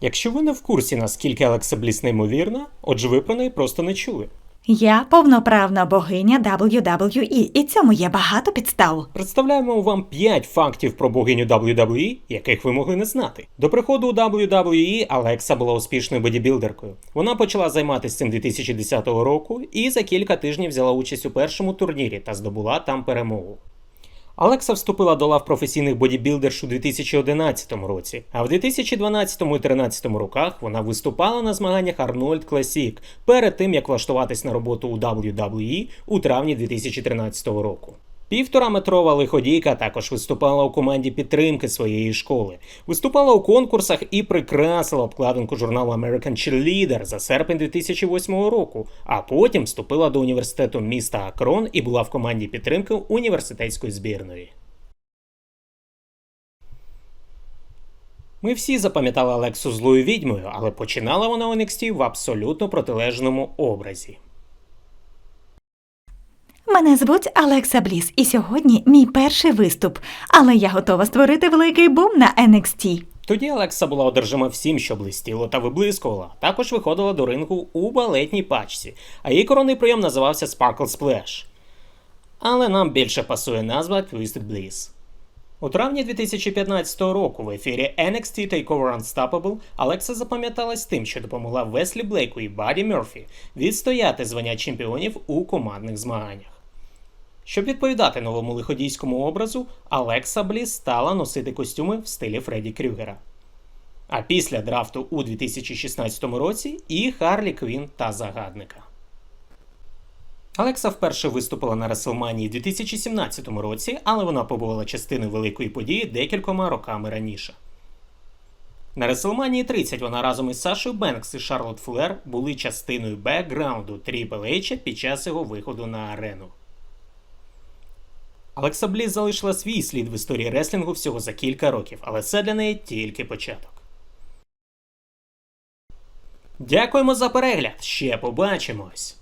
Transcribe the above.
Якщо ви не в курсі, наскільки Алекса Бліс неймовірна, отже ви про неї просто не чули. Я повноправна богиня WWE, і цьому є багато підстав. Представляємо вам 5 фактів про богиню WWE, яких ви могли не знати. До приходу у WWE Алекса була успішною бодібілдеркою. Вона почала займатися цим 2010 року і за кілька тижнів взяла участь у першому турнірі та здобула там перемогу. Алекса вступила до лав професійних бодібілдерш у 2011 році, а в 2012 і 2013 роках вона виступала на змаганнях Арнольд Classic перед тим, як влаштуватись на роботу у WWE у травні 2013 року. Півтораметрова лиходійка також виступала у команді підтримки своєї школи, виступала у конкурсах і прикрасила обкладинку журналу American Cheerleader за серпень 2008 року, а потім вступила до університету міста Акрон і була в команді підтримки університетської збірної. Ми всі запам'ятали Алексу злою відьмою, але починала вона у NXT в абсолютно протилежному образі. Мене звуть Алекса Бліс, і сьогодні мій перший виступ, але я готова створити великий бум на NXT. Тоді Алекса була одержима всім, що блистіло та виблискувала. Також виходила до рингу у балетній пачці, а її коронний прийом називався Sparkle Splash. Але нам більше пасує назва Twisted Bliss. У травні 2015 року в ефірі NXT TakeOver Unstoppable Алекса запам'яталась тим, що допомогла Веслі Блейку і Баді Мерфі відстояти звання чемпіонів у командних змаганнях. Щоб відповідати новому лиходійському образу, Алекса Бліс стала носити костюми в стилі Фредді Крюгера. А після драфту у 2016 році і Харлі Квін та Загадника. Алекса вперше виступила на Реселманії 2017 році, але вона побувала частиною великої події декількома роками раніше. На Реселманії 30 вона разом із Сашою Бенкс і Шарлот Флер були частиною бекграунду Тріпл Ейча під час його виходу на арену. Алекса Бліс залишила свій слід в історії реслінгу всього за кілька років, але це для неї тільки початок. Дякуємо за перегляд! Ще побачимось!